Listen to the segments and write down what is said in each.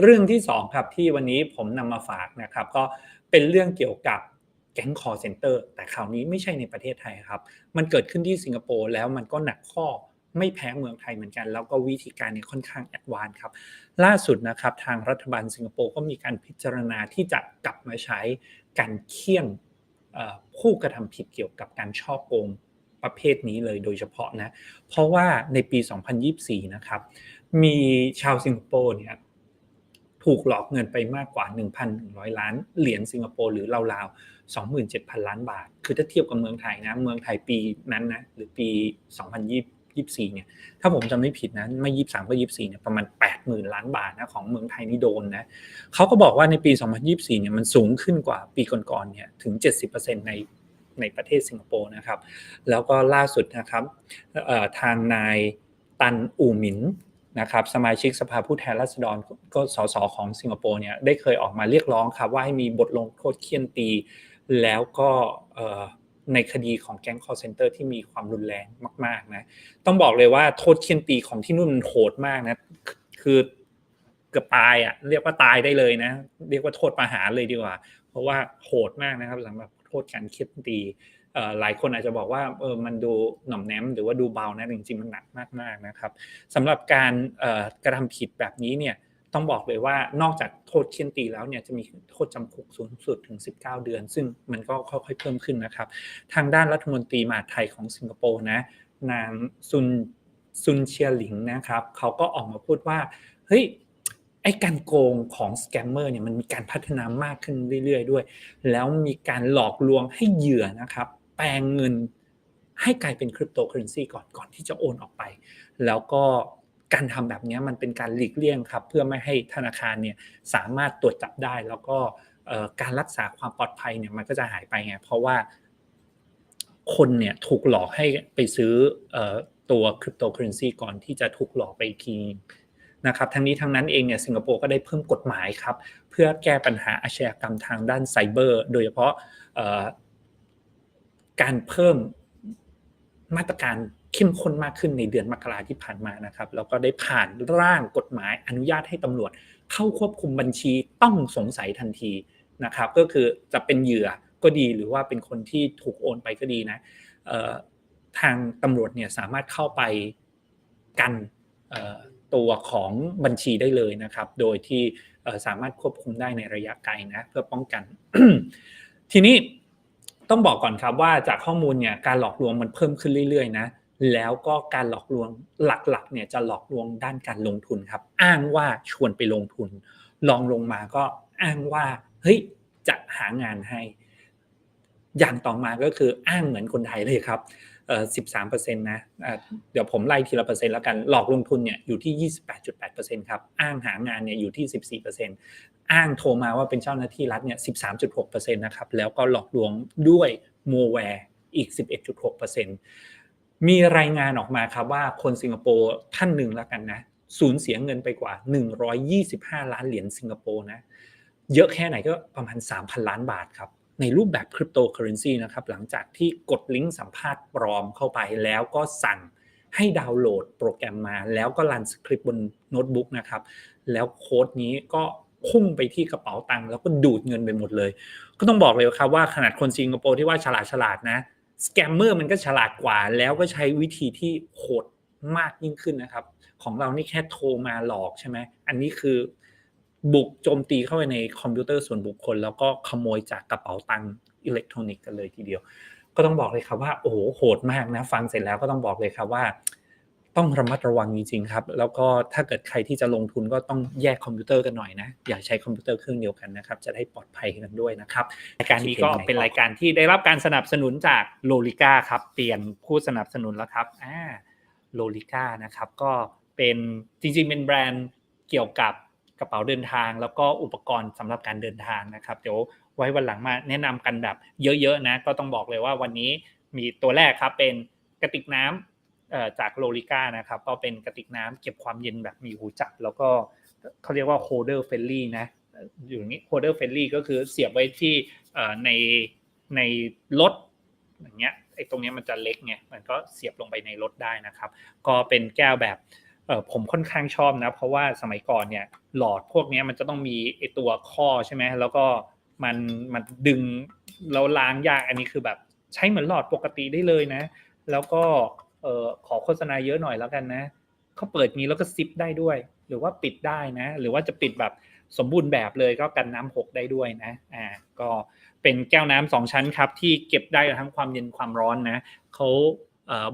เรื่องที่สองครับที่วันนี้ผมนำมาฝากนะครับก็เป็นเรื่องเกี่ยวกับแก๊งคอร์เซนเตอร์แต่คราวนี้ไม่ใช่ในประเทศไทยครับมันเกิดขึ้นที่สิงคโปร์แล้วมันก็หนักข้อไม่แพ้เมืองไทยเหมือนกัน แล้วก็วิธีการเนี้ค่อนข้างแอดวานครับ ล่าสุดนะครับทางรัฐบาลสิงคโปร์ก็มีการพิจารณาที่จะกลับมาใช้การเคี่ยนผู้กระทำผิดเกี่ยวกับการช่อโกงประเภทนี้เลยโดยเฉพาะนะเพราะว่าในปี 2024 นะครับมีชาวสิงคโปร์เนี่ย ถูกหลอกเงินไปมากกว่า 1,100 ล้านเหรียญสิงคโปร์หรือราวๆ27,000 ล้านบาท คือถ้าเทียบกับเมืองไทยนะ เมืองไทยปีนั้นนะหรือปี 2024 เนี่ย ถ้าผมจำไม่ผิดนะ ไม่ 23 ก็ 24 เนี่ย ประมาณ 80,000 ล้านบาทนะของเมืองไทยนี่โดนนะเขาก็บอกว่าในปี 2024 เนี่ยมันสูงขึ้นกว่าปีก่อนๆ เนี่ยถึง 70%ในในประเทศสิงคโปร์นะครับ แล้วก็ล่าสุดนะครับทางนายตันอูหมิน นะครับสมาชิกสภาผู้แทนราษฎรก็สสของสิงคโปร์เนี่ยได้เคยออกมาเรียกร้องครับว่าให้มีบทลงโทษเคี่ยนตี แล้วก็ในคดีของแก๊งคอร์เซนเตอร์ที่มีความรุนแรงมากๆนะต้องบอกเลยว่าโทษเคี่ยนตีของที่นู่นมันโหดมากนะคือเกือบตายอะเรียกว่าตายได้เลยนะ เรียกว่าโทษประหารเลยดีกว่า เพราะว่าโหดมากนะครับสำหรับโทษการเคี่ยนตี หลายคนอาจจะบอกว่าเออมันดูหน่อมแนมหรือว่าดูเบานะจริงๆมันหนักมากๆนะครับสำหรับการกระทำผิดแบบนี้เนี่ยต้องบอกเลยว่านอกจากโทษเคียนตีแล้วเนี่ยจะมีโทษจำคุกสูงสุดถึง 19 เดือน ซึ่งมันก็ค่อยๆเพิ่มขึ้นนะครับ ทางด้านรัฐมนตรีมหาไทยของสิงคโปร์นะนางซุนซุนเชียหลิงนะครับเขาก็ออกมาพูดว่าเฮ้ยไอ้การโกงของสแกมเมอร์เนี่ยมันมีการพัฒนามากขึ้นเรื่อยๆด้วย แล้วมีการหลอกลวงให้เหยื่อนะครับ ปลงเงินให้กลายเป็นคริปโตเคอเรนซีก่อนก่อนที่จะโอนออกไป แล้วก็การทำแบบนี้มันเป็นการหลีกเลี่ยงครับ เพื่อไม่ให้ธนาคารเนี่ยสามารถตรวจจับได้ แล้วก็การรักษาความปลอดภัยเนี่ยมันก็จะหายไปไงเพราะว่าคนเนี่ยถูกหลอกให้ไปซื้อตัวคริปโตเคอเรนซีก่อนที่จะถูกหลอกไปอีกทีนะครับทั้งนี้ทั้งนั้นเองเนี่ยสิงคโปร์ก็ได้เพิ่มกฎหมายครับ เพื่อแก้ปัญหาอาชญากรรมทางด้านไซเบอร์ โดยเฉพาะ การเพิ่มมาตรการเข้มข้นมากขึ้นในเดือนมกราที่ผ่านมานะครับ แล้วก็ได้ผ่านร่างกฎหมายอนุญาตให้ตำรวจ เข้าควบคุมบัญชีต้องสงสัยทันทีนะครับ ก็คือจะเป็นเหยื่อก็ดีหรือว่าเป็นคนที่ถูกโอนไปก็ดีนะทางตำรวจเนี่ยสามารถเข้าไปกันตัวของบัญชีได้เลยนะครับ โดยที่สามารถควบคุมได้ในระยะไกลนะเพื่อป้องกัน ทีนี้ ต้องบอกก่อนครับว่าจากข้อมูลเนี่ยการหลอกลวงมันเพิ่มขึ้นเรื่อยๆนะแล้วก็การหลอกลวงหลักๆเนี่ยจะหลอกลวงด้านการลงทุนครับ อ้างว่าชวนไปลงทุนลองลงมาก็อ้างว่าเฮ้ยจะหางานให้ อย่างต่อมาก็คืออ้างเหมือนคนไทยเลยครับ เออสิบสามเปอร์เซ็นต์นะเดี๋ยวผมไล่ทีละเปอร์เซ็นต์แล้วกัน หลอกลงทุนเนี่ยอยู่ที่ยี่สิบแปดจุดแปดเปอร์เซ็นต์ครับ อ้างหางานเนี่ยอยู่ที่สิบสี่เปอร์เซ็นต์อ้างโทรมาว่าเป็นเจ้าหน้าที่รัฐเนี่ยสิบสามจุดหกเปอร์เซ็นต์นะครับ แล้วก็หลอกลวงด้วยโมแวร์อีกสิบเอ็ดจุดหกเปอร์เซ็นต์มีรายงานออกมาครับว่าคนสิงคโปร์ท่านหนึ่งแล้วกันนะ สูญเสียเงินไปกว่า 125 ล้านเหรียญสิงคโปร์นะ เยอะแค่ไหนก็ประมาณ 3,000 ล้านบาทครับ ในรูปแบบคริปโตเคอเรนซีนะครับหลังจากที่กดลิงก์สัมภาษณ์ปลอมเข้าไปแล้วก็สั่งให้ดาวน์โหลดโปรแกรมมา แล้วก็รันสคริปต์บนโน้ตบุ๊กนะครับแล้วโค้ดนี้ก็พุ่งไปที่กระเป๋าตังค์แล้วก็ดูดเงินไปหมดเลย ก็ต้องบอกเลยครับว่าขนาดคนสิงคโปร์ที่ว่าฉลาดฉลาดนะสแกมเมอร์มันก็ฉลาดกว่า แล้วก็ใช้วิธีที่โหดมากยิ่งขึ้นนะครับ ของเรานี่แค่โทรมาหลอกใช่ไหมอันนี้คือ บุกโจมตีเข้าไปในคอมพิวเตอร์ส่วนบุคคล แล้วก็ขโมยจากกระเป๋าตังค์อิเล็กทรอนิกส์กันเลยทีเดียว ก็ต้องบอกเลยครับว่าโอ้โหโหดมากนะ ฟังเสร็จแล้วก็ต้องบอกเลยครับว่า ต้องระมัดระวังจริงๆครับ แล้วก็ถ้าเกิดใครที่จะลงทุนก็ต้องแยกคอมพิวเตอร์กันหน่อยนะ อย่าใช้คอมพิวเตอร์เครื่องเดียวกันนะครับ จะได้ปลอดภัยกันด้วยนะครับรายการนี้ก็เป็นรายการที่ได้รับการสนับสนุนจากโลลิก้าครับเปลี่ยนผู้สนับสนุนแล้วครับอ่าโลลิก้านะครับก็เป็นจริงๆเป็นแบรนด์เกี่ยวกับ กระเป๋าเดินทาง แล้วก็อุปกรณ์สำหรับการเดินทางนะครับ เดี๋ยวไว้วันหลังมาแนะนำกันแบบเยอะๆนะ ก็ต้องบอกเลยว่าวันนี้มีตัวแรกครับเป็นกระติกน้ำจากโลลิก้านะครับก็เป็นกระติกน้ำเก็บความเย็นแบบมีหูจับ แล้วก็เขาเรียกว่าโฮเดอร์เฟลลี่นะอยู่นี้โฮเดอร์เฟลลี่ก็คือเสียบไว้ที่ในในรถอย่างเงี้ยไอ้ตรงนี้มันจะเล็กไงมันก็เสียบลงไปในรถได้นะครับ ก็เป็นแก้วแบบ เออผมค่อนข้างชอบนะ เพราะว่าสมัยก่อนเนี่ย หลอดพวกนี้มันจะต้องมีไอตัวข้อใช่ไหมแล้วก็มันมันดึงแล้วล้างยากอันนี้คือแบบ ใช้เหมือนหลอดปกติได้เลยนะ แล้วก็เออขอโฆษณาเยอะหน่อยแล้วกันนะเขาเปิดนี้แล้วก็ซิปได้ด้วย หรือว่าปิดได้นะ หรือว่าจะปิดแบบสมบูรณ์แบบเลยก็กันน้ำหกได้ด้วยนะอ่าก็เป็นแก้วน้ำสองชั้นครับ ที่เก็บได้ทั้งความเย็นความร้อนนะเขา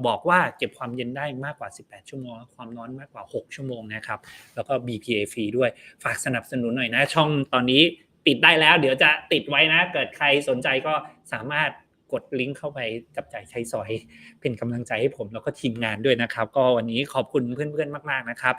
บอกว่าเก็บความเย็นได้มากกว่า 18 ชั่วโมง ความร้อนมากกว่า 6 ชั่วโมงนะครับ แล้วก็ BPA ฟรีด้วย ฝากสนับสนุนหน่อยนะ ช่องตอนนี้ติดได้แล้ว เดี๋ยวจะติดไว้นะ เกิดใครสนใจก็สามารถกดลิงก์เข้าไปจับจ่ายใช้สอย เป็นกำลังใจให้ผมแล้วก็ทีมงานด้วยนะครับ ก็วันนี้ขอบคุณเพื่อนๆมาก ๆนะครับ